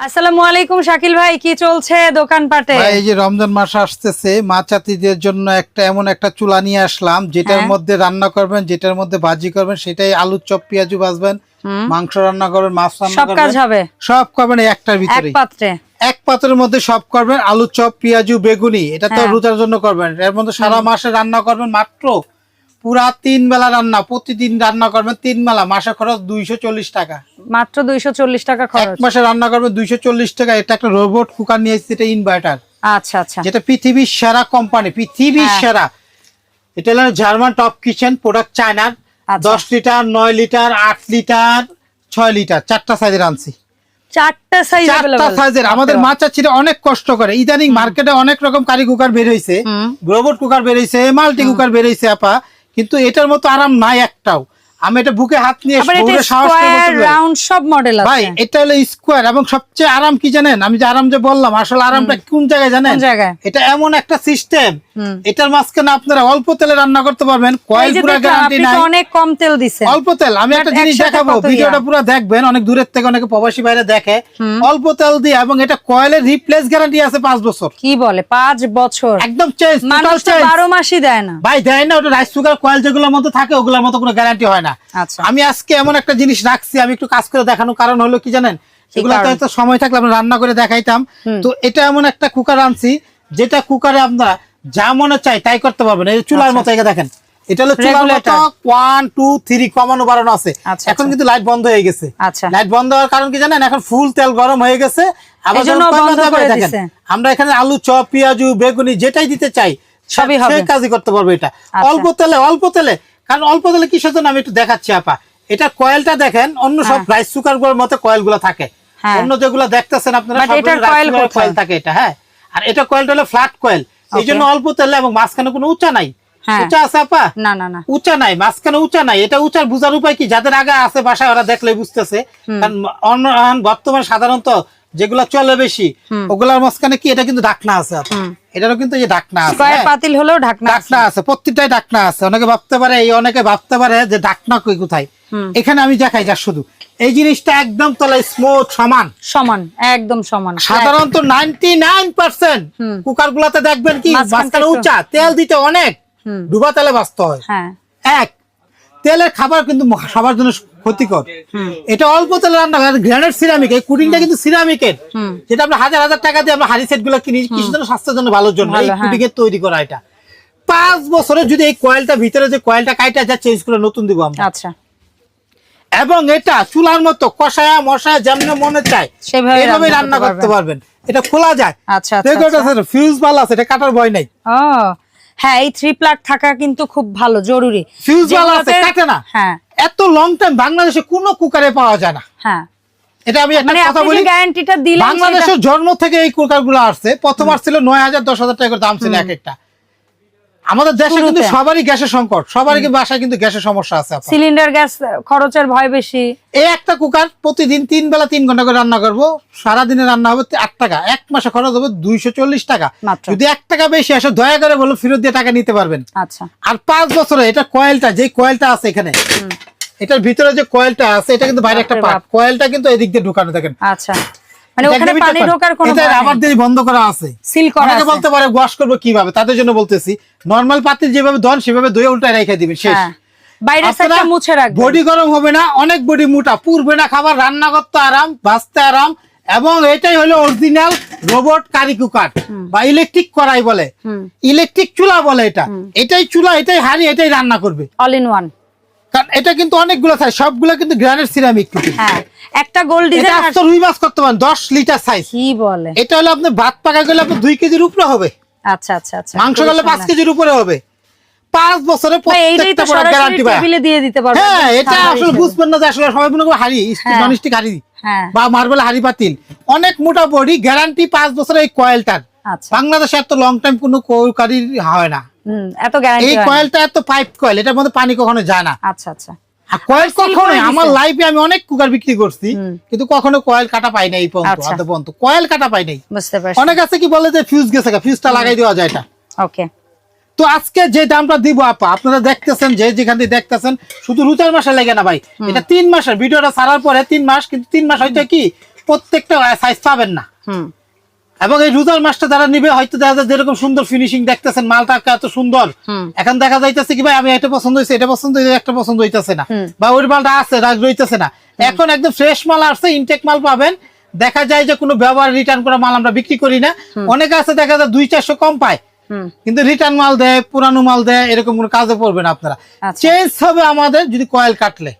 আসসালামু আলাইকুম শাকিল ভাই কি চলছে দোকানপাটে? এই যে রমজান মাস আসতেছে মা চাতিদের জন্য একটা এমন একটা চুলা নিয়ে আসলাম যেটার হ্যাঁ। মধ্যে রান্না করবেন যেটার মধ্যে ভাজি করবেন সেটাই আলুর চপ পেঁয়াজু ভাজবেন মাংস রান্না করবেন মাছ রান্না সব কাজ করবেন। হবে? সব করবেন একটার এক ভিতরে পাত্রে? এক পাত্রের মধ্যে সব করবেন আলু চপ পেঁয়াজু বেগুনি এটা তো হ্যাঁ। রোজার জন্য করবেন। এর মধ্যে সারা মাসে রান্না করবেন মাত্র পুরা তিন বেলা রান্না প্রতিদিন রান্না করবেন তিন বেলা মাসে খরচ দুইশো চল্লিশ টাকা। মাত্র দুইশো চল্লিশ টাকা খরচ। মাসে রান্না করবেন দুইশো চল্লিশ টাকা এটা একটা রোবট কুকার নিয়ে এসেছে এটা ইনভার্টার আচ্ছা আচ্ছা। যেটা পৃথিবীর সেরা কোম্পানি পৃথিবীর হ্যাঁ। সেরা। এটা হলো জার্মান টপ কিচেন প্রোডাক্ট চায়নার। দশ লিটার নয় লিটার আট লিটার ছয় লিটার চারটা সাইজের আনছি। চারটা সাইজ সাইজের আমাদের মা চাচিরা অনেক কষ্ট করে। ইদানিং মার্কেটে অনেক রকম কারি কুকার বের হয়েছে। রোবট কুকার বের হয়েছে মাল্টি কুকার বের হয়েছে আপা। কিন্তু এটার মতো আরাম নাই একটাও। আমি এটা বুকে হাত নিয়ে। রাউন্ড সব মডেল ভাই এটা হলো স্কোয়ার এবং সবচেয়ে আরাম কি জানেন? আমি যে আরাম যে বললাম আসলে আরামটা কোন জায়গায় জানেন? জায়গায়? এটা এমন একটা সিস্টেম এটার মাঝখানে আপনারা অল্প তেলে রান্না করতে পারবেন কয়েল পুরো গ্যারান্টি নাই। অনেক কম তেল দিছেন। অল্প তেল আমি একটা জিনিস দেখাবো ভিডিওটা পুরো দেখবেন অনেক দূরের থেকে অনেকে প্রবাসী বাইরে দেখে। অল্প তেল দিয়ে এবং এটা কয়েলের রিপ্লেস গ্যারান্টি আছে পাঁচ বছর। কি বলে? পাঁচ বছর। একদম চেঞ্জ টোটাল চেঞ্জ। বারো মাসই দেয় না। ভাই দেয় না ওটা রাইস কুকার কয়েল যেগুলোর মধ্যে থাকে ওগুলোর মতো কোনো গ্যারান্টি হয় না। আচ্ছা আমি আজকে এমন একটা জিনিস রাখছি আমি একটু কাজ করে দেখানোর কারণ হলো কি জানেন এগুলো? সময় থাকলে আমরা রান্না করে দেখাইতাম তো এটা এমন একটা কুকার আনছি যেটা কুকারে আপনারা যা মনে চাই তাই করতে পারবেন এই চুলার মতো এটা দেখেন এটা হলো চুলার মতো আচ্ছা। ওয়ান টু থ্রি কমানো বাড়ানো আছে আচ্ছা, এখন আচ্ছা। কিন্তু লাইট বন্ধ হয়ে গেছে আচ্ছা। লাইট বন্ধ হওয়ার কারণ কি জানেন এখন ফুল তেল গরম হয়ে গেছে আবার এজন্য যখন বন্ধ কমাতে হবে, করে দেখেন। আমরা এখানে আলু চপ পেঁয়াজু বেগুনি যেটাই দিতে চাই সবই। কাজই করতে পারব এটা আচ্ছা। অল্প তেলে অল্প তেলে কারণ অল্প তেলে কিসের জন্য আমি একটু দেখাচ্ছি আপা? এটা কয়েলটা দেখেন অন্য সব রাইস কুকারগুলোর মতো কয়েলগুলো থাকে। হ্যাঁ। অন্য যেগুলো দেখতেছেন আপনারা? কয়েল থাকে এটা হ্যাঁ। আর এটা কয়েলটা হলো ফ্ল্যাট কয়েল। এই জন্য অল্প তেলে এবং মাঝখানে কোনো উঁচা নাই। হ্যাঁ। উঁচা আছে আপা? না না না। উঁচা নাই মাঝখানে উঁচা নাই। এটা উঁচার বুঝার উপায় কি? যাদের আগে আছে বাসায় ওরা দেখলে বুঝতেছে। কারণ অন্য বর্তমানে সাধারণত যেগুলা চলে বেশি ওগুলার মাঝখানে কি এটা কিন্তু ঢাকনা আছে এটারও কিন্তু যে ঢাকনা আছে হ্যাঁ? পাতিল হলেও ঢাকনা আছে। ডাকনা আছে প্রত্যেকটাই ডাকনা আছে। অনেকে ভাবতে পারে এই অনেকে ভাবতে পারে যে ডাকনা কই কোথায়? এখানে আমি দেখাই যা শুধু। এই জিনিসটা একদম তলায় স্মুথ সমান। সমান একদম সমান। সাধারণত নাইনটি নাইন পার্সেন্ট কুকার গুলাতে দেখবেন কি মাঝখানে উঁচা তেল দিতে অনেক। ডুবা তেলে বাঁচতে হয়। হ্যাঁ। এক তেলের খাবার কিন্তু সবার জন্য ক্ষতিকর। এটা অল্প তেলে রান্না করে গ্রানাইট সিরামিক এই কুটিংটা কিন্তু সিরামিকের যেটা আমরা হাজার হাজার টাকা দিয়ে আমরা হাড়ি সেটগুলো কিনি কিছু জন্য স্বাস্থ্যের জন্য ভালোর জন্য এই হ্যাঁ। কুটিং এর তৈরি করা এটা। পাঁচ বছরে যদি এই কয়েলটা ভিতরে যে কয়েলটা কাইটা যা চেঞ্জ করে নতুন দিব আমরা। আচ্ছা। এবং এটা চুলার মতো কষায়া মশায়া যেমন মনে চায় সেভাবে রান্না করতে পারবেন। এটা খোলা যায়। আচ্ছা, আচ্ছা, ফিউজ ভালো আছে এটা কাটার ভয় নাই। হ্যাঁ এই থ্রি প্লাগ থাকা কিন্তু খুব ভালো জরুরি। ফিউজ ভালো আছে কাটে না। হ্যাঁ। এত লং টাইম বাংলাদেশে কোনো কুকারে পাওয়া যায় না। হ্যাঁ। এটা আমি একটা মানে কথা বলি গ্যারান্টিটা দিলেন বাংলাদেশের জন্ম থেকে এই আসছে প্রথম আসছিল টাকা করে দাম ছিল এক একটা। আমাদের দেশে কিন্তু সবারই গ্যাসের সংকট সবারই বাসায় কিন্তু গ্যাসের সমস্যা আছে সিলিন্ডার গ্যাস খরচের ভয় বেশি। এই একটা কুকার প্রতিদিন তিন বেলা তিন ঘণ্টা করে রান্না করব সারাদিনে রান্না হবে আট টাকা এক মাসে খরচ হবে দুইশো চল্লিশ টাকা। যদি এক টাকা বেশি আসে দয়া করে বলো ফেরত দিয়ে টাকা নিতে পারবেন। আচ্ছা। আর পাঁচ বছরে এটা কয়েলটা যে কয়েলটা আছে এখানে এটার ভিতরে যে কয়েলটা আছে এটা কিন্তু বাইরে একটা পার্ট কয়েলটা কিন্তু এদিক দিয়ে ঢুকানো দেখেন। আচ্ছা। মানে ওখানে পানি ঢোকার কোনো এটা রাবার দিয়ে বন্ধ করা আছে। সিল করা আছে। বলতে পারে ওয়াশ করব কীভাবে? তাদের জন্য বলতেছি নর্মাল পাতিল যেভাবে দন সেভাবে দই উল্টায় রেখে দিবেন শেষ। হ্যাঁ। বাইরের সাইডটা মুছে রাখবেন। বডি গরম হবে না অনেক বডি মোটা পুরবে না খাবার রান্না করতে আরাম বাঁচতে আরাম এবং এটাই হলো অরিজিনাল রোবট কারি কুকার বা ইলেকট্রিক কড়াই বলে। ইলেকট্রিক চুলা বলে এটা। এটাই চুলা এটাই হাড়ি এটাই রান্না করবে। অল ইন ওয়ান কারণ এটা কিন্তু অনেকগুলো থাকে সবগুলো কিন্তু গ্রানের সিরামিক হ্যাঁ একটা গোল এটা আস্ত রুই মাছ করতে পারেন দশ লিটার সাইজ কি বলে? এটা হলো আপনার ভাত পাকা গেলে আপনার দুই কেজির উপরে হবে। আচ্ছা আচ্ছা আচ্ছা। মাংস গেলে পাঁচ কেজির উপরে হবে। পাঁচ বছরে তো প্রত্যেকটা প্রোডাক্ট গ্যারান্টি পায় টেবিলে দিয়ে দিতে পারবেন। হ্যাঁ এটা আসলে বুঝবেন না যে আসলে সবাই মনে করে হাড়ি হ্যাঁ। ননস্টিক হাড়ি। হ্যাঁ। বা মার্বেল হাড়ি পাতিল। অনেক মোটা বডি গ্যারান্টি পাঁচ বছর এই কয়েলটার আচ্ছা। বাংলাদেশে এত লং টাইম কোনো কৌকারি হয় না। এত গ্যারান্টি এই কয়েলটা এত পাইপ কয়েল এটার মধ্যে পানি কখনো যায় না। আচ্ছা আচ্ছা। কয়েল seal কখনো আমার লাইফে আমি অনেক কুকার বিক্রি করছি কিন্তু কখনো কয়েল কাটা পাই নাই পর্যন্ত আচ্ছা। পর্যন্ত। কয়েল কাটা পাই নাই। বুঝতে পারছি। অনেক আছে কি বলে যে ফিউজ গেছে ফিউজটা লাগাই দেওয়া যায় এটা ওকে তো আজকে যে দামটা দিব আপা আপনারা দেখতেছেন যে যেখান থেকে দেখতেছেন শুধু রুচার মাসে লেগে না ভাই। এটা তিন মাসের ভিডিওটা ছাড়ার পরে তিন মাস কিন্তু তিন মাস হয়তো কি প্রত্যেকটা সাইজ পাবেন না। এবং এই রুদাল মাছটা যারা নিবে হয়তো দেখা যায় যেরকম সুন্দর ফিনিশিং দেখতেছেন মালটা এত সুন্দর। এখন দেখা যাইতেছে কি ভাই আমি এটা পছন্দ হয়েছে এটা পছন্দ হয়েছে একটা পছন্দ হইতেছে না। বা ওই মালটা আছে রাগ রইতেছে না। এখন একদম ফ্রেশ মাল আসছে ইনটেক মাল পাবেন। দেখা যায় যে কোনো ব্যবহার রিটার্ন করা মাল আমরা বিক্রি করি না। অনেকে আছে দেখা যায় দুই চারশো কম পায়। কিন্তু রিটার্ন মাল দেয় পুরানো মাল দেয় এরকম কোনো কাজে পড়বে না আপনারা। আচ্ছা। চেঞ্জ হবে আমাদের যদি কয়েল কাটলে।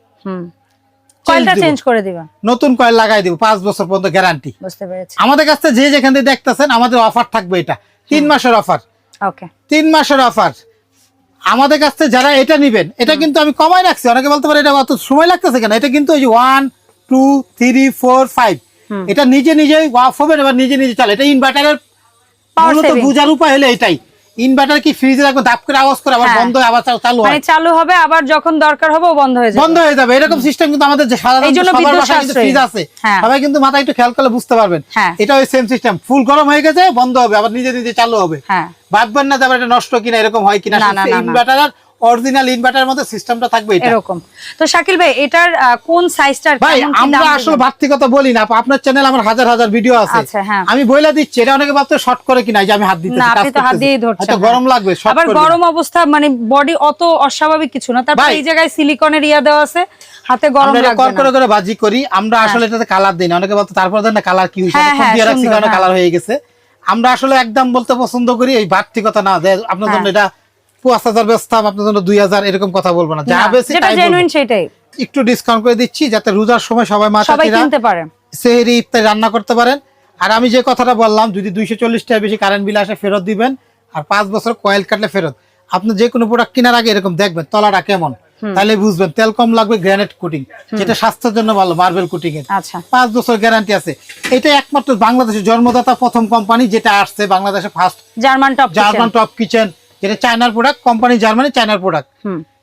কয়েলটা দিব। চেঞ্জ করে দিবা। নতুন কয়েল লাগাই দিব পাঁচ বছর পর্যন্ত গ্যারান্টি বুঝতে পেরেছি। আমাদের কাছে যে যেখান থেকে দেখতেছেন আমাদের অফার থাকবে এটা। তিন মাসের অফার ওকে তিন মাসের অফার আমাদের কাছ যারা এটা নিবেন এটা কিন্তু আমি কমাই রাখছি। অনেকে বলতে পারে এটা অত সময় লাগতেছে কেন? এটা কিন্তু ওই যে one two three four five এটা নিজে নিজেই ওয়াফ হবে এবার নিজে নিজে চলে। এটা ইনভার্টারের মূলত saving। উপায় হলো এটাই। ইনভার্টার কি ফ্রিজে রাখব ধাপ করে আওয়াজ করে আবার হ্যাঁ। বন্ধ হয় আবার চালু হয়। মানে চালু হবে আবার যখন দরকার হবে বন্ধ হয়ে যাবে। বন্ধ হয়ে যাবে। এরকম সিস্টেম কিন্তু আমাদের সাধারণ সবার বাসায় কিন্তু ফ্রিজ আছে। হ্যাঁ। সবাই কিন্তু মাথায় একটু খেয়াল করলে বুঝতে পারবেন। হ্যাঁ। এটা ওই সেম সিস্টেম ফুল গরম হয়ে গেছে বন্ধ হবে আবার নিজে নিজে চালু হবে। ভাববেন না তারপর এটা নষ্ট কিনা এরকম হয় কিনা। ইনভার্টার অরিজিনাল ইনভার্টারের মধ্যে সিস্টেমটা থাকবে এটা। এরকম। তো শাকিল ভাই এটার কোন সাইজটার ভাই আমরা আসলে কথা বলি না আপনার চ্যানেল আমার হাজার হাজার ভিডিও আছে। আচ্ছা, হ্যাঁ। আমি বইলা দিচ্ছি এটা অনেকে ভাবতে শর্ট করে কিনা যে আমি হাত দিতে না আপনি তো হাত দিয়েই ধরছেন গরম লাগবে আবার গরম অবস্থা মানে বডি অত অস্বাভাবিক কিছু না। তারপর এই জায়গায় সিলিকনের ইয়া দেওয়া আছে হাতে গরম লাগবে কর। করে করে বাজি করি আমরা আসলে এটাতে কালার দিই না। অনেকে বলতো তারপর দেন না কালার কি হ্যাঁ, হ্যাঁ, দিয়ে রাখছি কারণে হ্যাঁ। কালার হয়ে গেছে। আমরা আসলে একদম বলতে পছন্দ করি এই বাড়তি কথা না আপনার জন্য হ্যাঁ। এটা পাঁচ হাজার বেচতাম আপনার জন্য দুই হাজার এরকম কথা বলব না। যা বেশি সেটাই। একটু ডিসকাউন্ট করে দিচ্ছি যাতে রোজার সময় সবাই মাথা কিনতে পারে। সেহেরি ইফতারি রান্না করতে পারেন। আর আমি যে কথাটা বললাম যদি দুইশো চল্লিশ টাকা বেশি কারেন্ট বিল আসে ফেরত দিবেন। আর পাঁচ বছর কয়েল কাটলে ফেরত। আপনি যে কোনো প্রোডাক্ট কেনার আগে এরকম দেখবেন তলাটা কেমন। তাহলে বুঝবেন তেল কম লাগবে গ্রানাইট কোটিং যেটা স্বাস্থ্যের জন্য ভালো মার্বেল কোটিং এর। আচ্ছা। পাঁচ বছর গ্যারান্টি আছে। এটা একমাত্র বাংলাদেশের জন্মদাতা প্রথম কোম্পানি যেটা আসছে বাংলাদেশে first German top German top kitchen যেটা চায়নার প্রোডাক্ট কোম্পানি জার্মানি চায়নার প্রোডাক্ট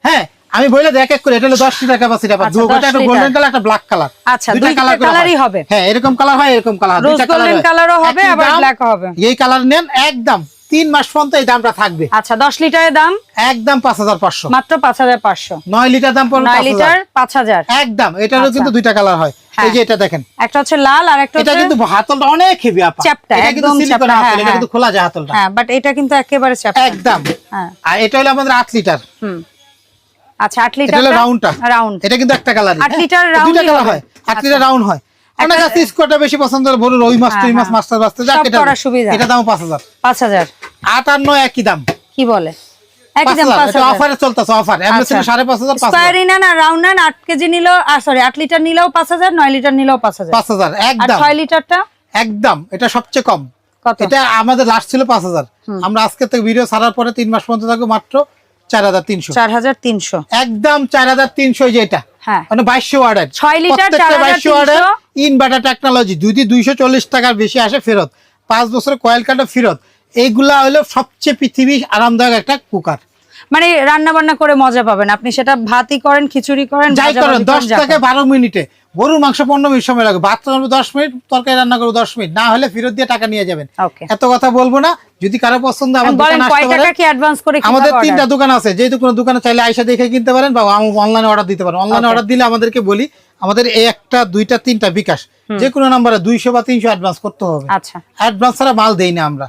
হ্যাঁ আমি বলে এক এক করে এটা হলো দশ লিটার ক্যাপাসিটি আবার আচ্ছা, দুটো একটা। গোল্ডেন কালার একটা ব্ল্যাক কালার আচ্ছা, দুইটা কালারই হবে। হ্যাঁ এরকম কালার হয় এরকম কালার রোজ গোল্ডেন কালারও হবে আবার ব্ল্যাক হবে। এই কালার নেন একদম। তিন মাস পর্যন্ত এই দামটা থাকবে। আচ্ছা দশ লিটারের দাম? একদম পাঁচ হাজার পাঁচশো। মাত্র পাঁচ হাজার পাঁচশো। নয় লিটার দাম নয় লিটার পাঁচ হাজার। একদম এটারও কিন্তু দুইটা কালার হয়। হ্যাঁ। এই যে এটা দেখেন। একটা হচ্ছে লাল আর একটা এটা কিন্তু হাতলটা অনেক হেভি আপা। চ্যাপ্টা, একদম হাতল হ্যাঁ, এটা হ্যাঁ। কিন্তু খোলা যায় হাতলটা। হ্যাঁ বাট এটা কিন্তু একেবারে চ্যাপ্টা। একদম। আর এটা হলো আমাদের লিটার। হুম। আচ্ছা আট লিটার রাউন্ডটা রাউন্ড এটা কিন্তু একটা কালার লিটার round দুইটা কালার হয়। আট লিটার রাউন্ড হয়। স্কোয়ারটা বেশি পছন্দ মাছ হ্যাঁ, তুই মাছ হ্যাঁ। মাস্টার বাস্তে সুবিধা। এটা দাম আর একই দাম। কি বলে? একই দাম অফারে চলতেছে অফার রাউন্ড আট কেজি নিলেও সরি লিটার নিলেও পাঁচ হাজার নয় লিটার নিলেও পাঁচ হাজার। পাঁচ হাজার আর একদম। ছয় লিটারটা একদম। এটা সবচেয়ে কম। এটা আমাদের লাস্ট ছিল পাঁচ হাজার। আমরা আজকে থেকে ভিডিও ছাড়ার পরে তিন মাস পর্যন্ত থাকবে মাত্র চার হাজার তিনশো। চার হাজার তিনশো। একদম চার হাজার তিনশো যেটা হ্যাঁ। মানে বাইশশো ওয়ার্ডের ছয় লিটার, প্রত্যেকটা 4,300 বাইশশো ওয়ার্ডের ইনভার্টার টেকনোলজি যদি দুইশো চল্লিশ টাকার বেশি আসে ফেরত। পাঁচ বছরের কয়েল কাটা ফেরত। এইগুলা হলো সবচেয়ে পৃথিবী আরামদায়ক একটা কুকার মানে রান্না বান্না করে মজা পাবেন। আপনি সেটা ভাতই করেন খিচুড়ি করেন যাই করেন দশ থেকে বারো মিনিটে। গরুর মাংস পনেরো মিনিট সময় লাগবে ভাত রান্না দশ মিনিট তরকারি রান্না করব দশ মিনিট। না হলে ফেরত দিয়ে টাকা নিয়ে যাবেন। এত কথা বলব না। যদি কারও পছন্দ আমাদের তিনটা দোকান আছে যেহেতু কোনো দোকানে চাইলে আইসা দেখে কিনতে পারেন বা অনলাইনে অর্ডার দিতে পারেন। অনলাইনে অর্ডার দিলে আমাদেরকে বলি আমাদের একটা দুইটা তিনটা বিকাশ। যে কোনো নাম্বারে দুইশো বা তিনশো অ্যাডভান্স করতে হবে। আচ্ছা। অ্যাডভান্স ছাড়া মাল দেই না আমরা।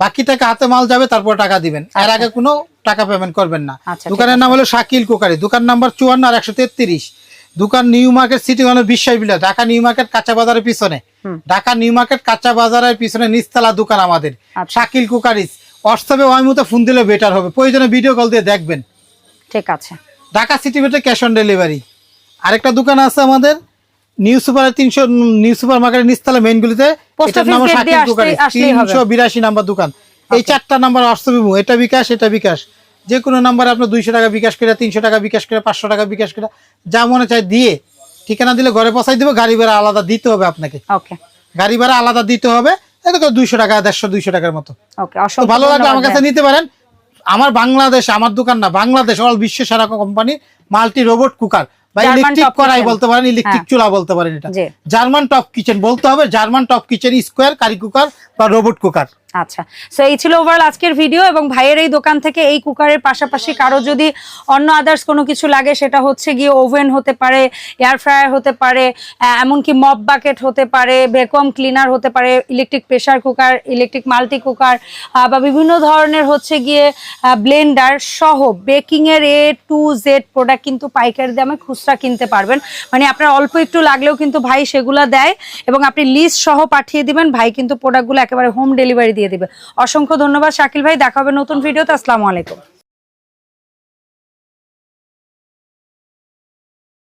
বাকি টাকা হাতে মাল যাবে তারপর টাকা দিবেন। এর আগে কোনো টাকা পেমেন্ট করবেন না। আচ্ছা, দোকানের নাম হলো শাকিল কুকারি। দোকান নাম্বার চুয়ান্ন আর একশো তেত্রিশ। দোকান নিউ মার্কেট সিটি কর্নার বিশ্বাস বিলা ঢাকা নিউ মার্কেট কাঁচা বাজারের পিছনে। ঢাকা নিউ মার্কেট কাঁচা বাজারের পিছনে নিচতলা দোকান আমাদের। আচ্ছা। শাকিল কুকারিস। হোয়াটসঅ্যাপে ওই মতো ফোন দিলে বেটার হবে। প্রয়োজনে ভিডিও কল দিয়ে দেখবেন। ঠিক আছে। ঢাকা সিটি মেটে ক্যাশ অন ডেলিভারি আরেকটা দোকান আছে আমাদের নিউ সুপার তিনশো নিউ সুপার মার্কেটের মেইনগুলিতে Post এটার নাম শাকিল কুকারিস। তিনশো বিরাশি নাম্বার দোকান। এই চারটা নাম্বার হোয়াটসঅ্যাপে এটা বিকাশ এটা বিকাশ। যে কোনো নাম্বারে আপনার দুইশো টাকা বিকাশ করে তিনশো টাকা বিকাশ করে পাঁচশো টাকা বিকাশ করে যা মনে চায় দিয়ে ঠিকানা দিলে ঘরে পৌঁছাই দেবে গাড়ি ভাড়া আলাদা দিতে হবে আপনাকে। গাড়ি ভাড়া আলাদা দিতে হবে দুইশো টাকা দেড়শো দুইশো টাকার মতো। ভালো লাগলে আমার কাছে নিতে পারেন। আমার বাংলাদেশ আমার দোকান না বাংলাদেশ অল বিশ্ব সারা company multi robot cooker. Electric কড়াই বলতে পারেন ইলেকট্রিক হ্যাঁ। চুলা বলতে পারেন এটা। জার্মান টপ কিচেন বলতে হবে German top kitchen square curry cooker বা রোবট কুকার আচ্ছা সো এই ছিল ওভারঅল আজকের ভিডিও এবং ভাইয়ের এই দোকান থেকে এই কুকারের পাশাপাশি কারও যদি অন্য আদার্স কোনো কিছু লাগে সেটা হচ্ছে গিয়ে ওভেন হতে পারে এয়ার ফ্রায়ার হতে পারে এমনকি মপ বাকেট হতে পারে ভ্যাকুয়াম ক্লিনার হতে পারে electric pressure cooker electric multi cooker বা বিভিন্ন ধরনের হচ্ছে গিয়ে ব্লেন্ডার সহ বেকিং এর এ টু জেড প্রোডাক্ট কিন্তু পাইকারি দামে খুচরা কিনতে পারবেন। মানে আপনার অল্প একটু লাগলেও কিন্তু ভাই সেগুলা দেয় এবং আপনি লিস্ট সহ পাঠিয়ে দিবেন, ভাই কিন্তু প্রোডাক্টগুলো একেবারে হোম ডেলিভারি দিয়ে দেবে। অসংখ্য ধন্যবাদ শাকিল ভাই, দেখা হবে নতুন ভিডিওতে আসসালামু আলাইকুম।